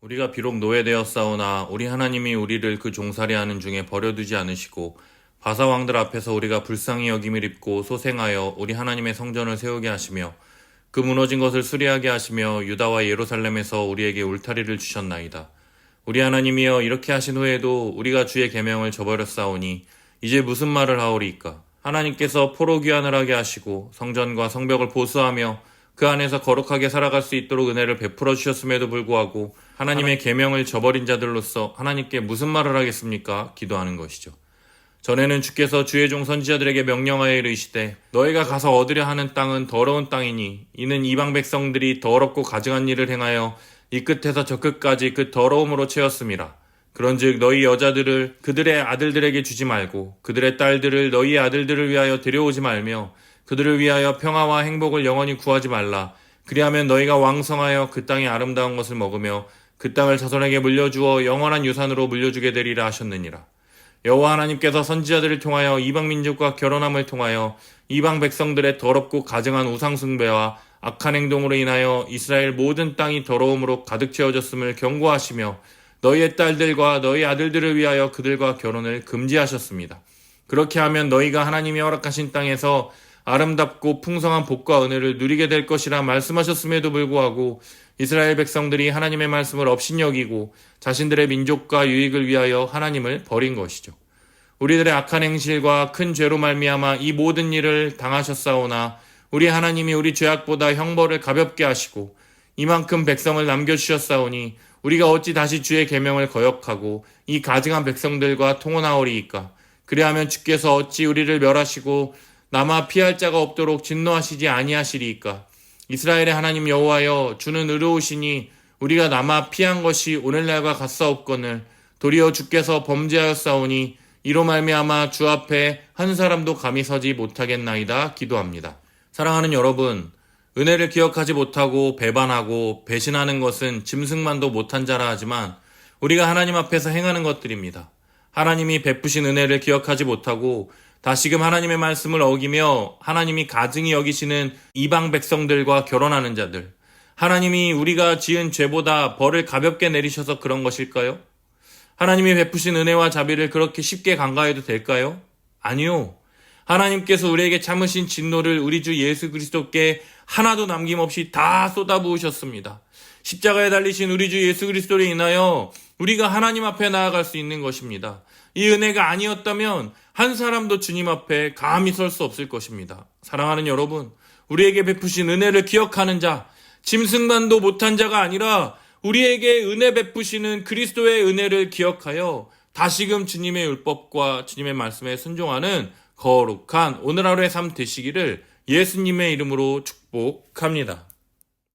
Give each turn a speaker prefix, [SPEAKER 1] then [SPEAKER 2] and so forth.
[SPEAKER 1] 우리가 비록 노예되었사오나 우리 하나님이 우리를 그 종살이 하는 중에 버려두지 않으시고 바사 왕들 앞에서 우리가 불쌍히 여김을 입고 소생하여 우리 하나님의 성전을 세우게 하시며 그 무너진 것을 수리하게 하시며 유다와 예루살렘에서 우리에게 울타리를 주셨나이다. 우리 하나님이여 이렇게 하신 후에도 우리가 주의 계명을 저버렸사오니 이제 무슨 말을 하오리이까? 하나님께서 포로 귀환을 하게 하시고 성전과 성벽을 보수하며 그 안에서 거룩하게 살아갈 수 있도록 은혜를 베풀어 주셨음에도 불구하고 하나님의 계명을 저버린 자들로서 하나님께 무슨 말을 하겠습니까? 기도하는 것이죠. 전에는 주께서 주의 종 선지자들에게 명령하여 이르시되 너희가 가서 얻으려 하는 땅은 더러운 땅이니 이는 이방 백성들이 더럽고 가증한 일을 행하여 이 끝에서 저 끝까지 그 더러움으로 채웠음이라. 그런즉 너희 여자들을 그들의 아들들에게 주지 말고 그들의 딸들을 너희의 아들들을 위하여 데려오지 말며 그들을 위하여 평화와 행복을 영원히 구하지 말라. 그리하면 너희가 왕성하여 그 땅의 아름다운 것을 먹으며 그 땅을 자손에게 물려주어 영원한 유산으로 물려주게 되리라 하셨느니라. 여호와 하나님께서 선지자들을 통하여 이방 민족과 결혼함을 통하여 이방 백성들의 더럽고 가증한 우상 숭배와 악한 행동으로 인하여 이스라엘 모든 땅이 더러움으로 가득 채워졌음을 경고하시며 너희의 딸들과 너희 아들들을 위하여 그들과 결혼을 금지하셨습니다. 그렇게 하면 너희가 하나님이 허락하신 땅에서 아름답고 풍성한 복과 은혜를 누리게 될 것이라 말씀하셨음에도 불구하고 이스라엘 백성들이 하나님의 말씀을 업신여기고 자신들의 민족과 유익을 위하여 하나님을 버린 것이죠. 우리들의 악한 행실과 큰 죄로 말미암아 이 모든 일을 당하셨사오나 우리 하나님이 우리 죄악보다 형벌을 가볍게 하시고 이만큼 백성을 남겨주셨사오니 우리가 어찌 다시 주의 계명을 거역하고 이 가증한 백성들과 통혼하오리이까 그리하면 주께서 어찌 우리를 멸하시고 남아 피할 자가 없도록 진노하시지 아니하시리이까 이스라엘의 하나님 여호와여 주는 의로우시니 우리가 남아 피한 것이 오늘날과 같사옵거늘 도리어 주께서 범죄하였사오니 이로 말미암아 주 앞에 한 사람도 감히 서지 못하겠나이다 기도합니다. 사랑하는 여러분, 은혜를 기억하지 못하고 배반하고 배신하는 것은 짐승만도 못한 자라 하지만 우리가 하나님 앞에서 행하는 것들입니다. 하나님이 베푸신 은혜를 기억하지 못하고 다시금 하나님의 말씀을 어기며 하나님이 가증히 여기시는 이방 백성들과 결혼하는 자들. 하나님이 우리가 지은 죄보다 벌을 가볍게 내리셔서 그런 것일까요? 하나님이 베푸신 은혜와 자비를 그렇게 쉽게 간과해도 될까요? 아니요. 하나님께서 우리에게 참으신 진노를 우리 주 예수 그리스도께 하나도 남김없이 다 쏟아부으셨습니다. 십자가에 달리신 우리 주 예수 그리스도로 인하여 우리가 하나님 앞에 나아갈 수 있는 것입니다. 이 은혜가 아니었다면 한 사람도 주님 앞에 감히 설 수 없을 것입니다. 사랑하는 여러분, 우리에게 베푸신 은혜를 기억하는 자, 짐승만도 못한 자가 아니라 우리에게 은혜 베푸시는 그리스도의 은혜를 기억하여 다시금 주님의 율법과 주님의 말씀에 순종하는 거룩한 오늘 하루의 삶 되시기를 예수님의 이름으로 축복합니다.